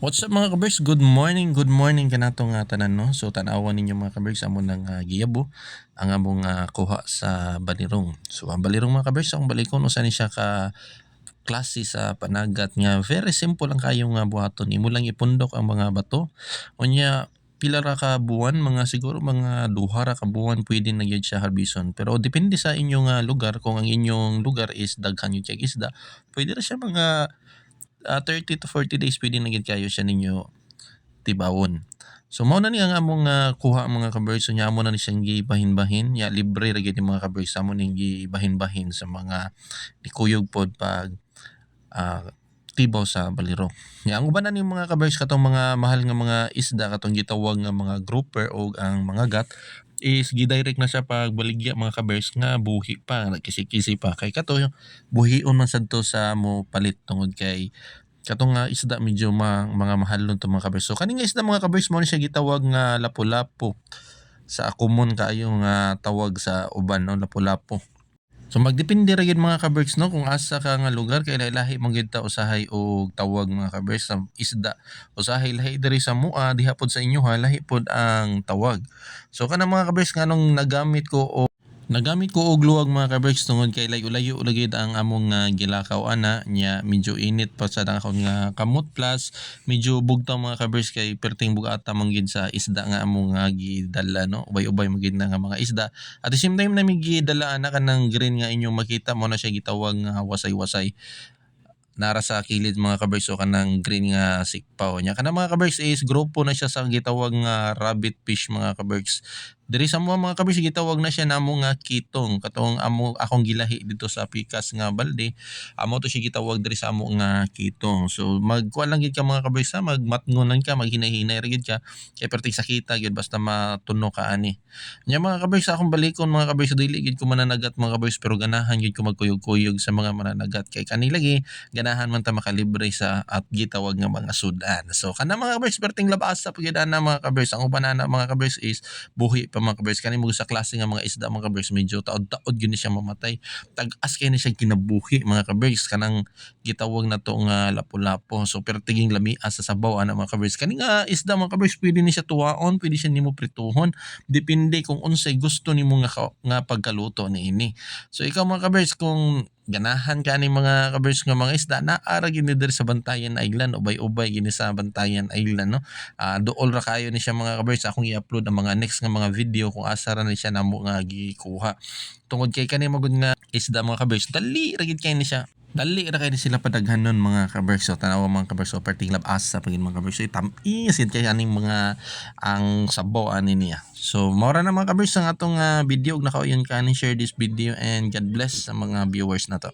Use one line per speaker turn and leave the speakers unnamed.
What's up mga kabers? Good morning, good morning kanato nga tanan no. So tanawan ninyo mga kabers amo nang uh, giyabo ang among uh, kuha sa balirong. So ang balirong mga kabers ang balikon usa ni siya ka klase sa panagat nga very simple lang kayo nga buhaton. Imo lang ipundok ang mga bato. Unya pila ra ka buwan mga siguro mga duha ra ka buwan pwede na gyud siya harbison pero depende sa inyong uh, lugar kung ang inyong lugar is daghan yung isda pwede ra siya mga uh, 30 to 40 days pwede na gid kayo siya ninyo tibawon. So mao na ni ang among uh, kuha ang mga kabers so nya mo na ni siyang gibahin-bahin ya libre ra yung mga kabers amo ning gibahin-bahin sa mga nikuyog pod pag uh, tibaw sa baliro. Ya ang uban na ni mga kabers katong mga mahal nga mga isda katong gitawag nga mga grouper o ang mga gat is gidirect na siya pag baligya mga kabers nga buhi pa nagkisi-kisi pa. Kay kato buhion man sadto sa mo palit tungod kay katong nga isda medyo ma, mga mahal nun to mga kabers so kaning nga isda mga kabers mo ni siya gitawag nga lapu-lapu. Sa common kaayo nga tawag sa uban no? Lapu-lapu So magdepende ra gid mga kaberks no kung asa ka nga lugar kay lahi man gid ta usahay og tawag mga kaberks sa isda. Usahay lahi diri sa mua diha pod sa inyo ha lahi pod ang tawag. So kana mga kaberks nganong nagamit ko o Nagamit ko og luwag mga kaberks tungod kay layo-layo lagid ang among uh, gilakaw ana. Nya medyo init pa sa akong nga kamot. Plus medyo bugtaw mga kaberks kay perting bugata man gid sa isda nga among uh, gidala no? Ubay-ubay man gid na nga mga isda. At the same time na mi gidala ana kanang green nga inyong makita mo na siya gitawag nga wasay-wasay. Nara sa kilid mga kabers o kanang green nga sikpaw. Niya kanang mga kabers is grupo na siya sa gitawag nga rabbit fish mga kabers diri sa mga mga kabers gitawag na siya namo nga kitong. Katong amo akong gilahi dito sa Pikas nga balde. Amo to siya gitawag diri sa amo nga kitong. So magkuha lang gid ka mga kabers ha magmatngonan ka maghinahinay ra gid ka. Kay perti sakita gid basta matuno ka ani. Nya mga kabers akong balikon mga kabers dili gid ko mananagat mga kabers pero ganahan gid ko magkuyog-kuyog sa mga mananagat. Kay kanilagi ganahan man ta makalibre sa at gitawag nga mga sudan. So kana mga kabers perting labasa pagid na mga kabers ang uban mga kabers is buhi pa mga kabers kani mo sa klase nga mga isda mga kabers medyo taod-taod gyud ni siya mamatay. Tag-as kay ni siya kinabuhi mga kabers kanang gitawag na to nga lapu-lapo. So pero tiging lamia sa sabaw ana mga kabers kani nga isda mga kabers pwede ni siya tuwaon pwede siya nimo prituhon. Depende kung unsay gusto nimo nga nga pagkaluto niini so ikaw mga kabers kung ganahan ka ni mga kabers nga mga isda na ara gini diri sa Bantayan Island ubay-ubay gini sa Bantayan Island no? Ah, dool ra kayo ni siya mga kabers akong i-upload ang mga next nga mga video kung asa ra ni siya namo nga gikuha. Tungod kay kani magud nga isda mga kabers dali ra gid kay ni siya dali ra kay sila padaghan nun mga kabers so tanawa mga kabers so parting lab. Asa pagin mga kabers so tamis yun kay aning mga ang sabaw ani niya. So maura na mga kabers ang atong ah, video. Ug nakauyon ka ni share this video and God bless sa mga viewers na to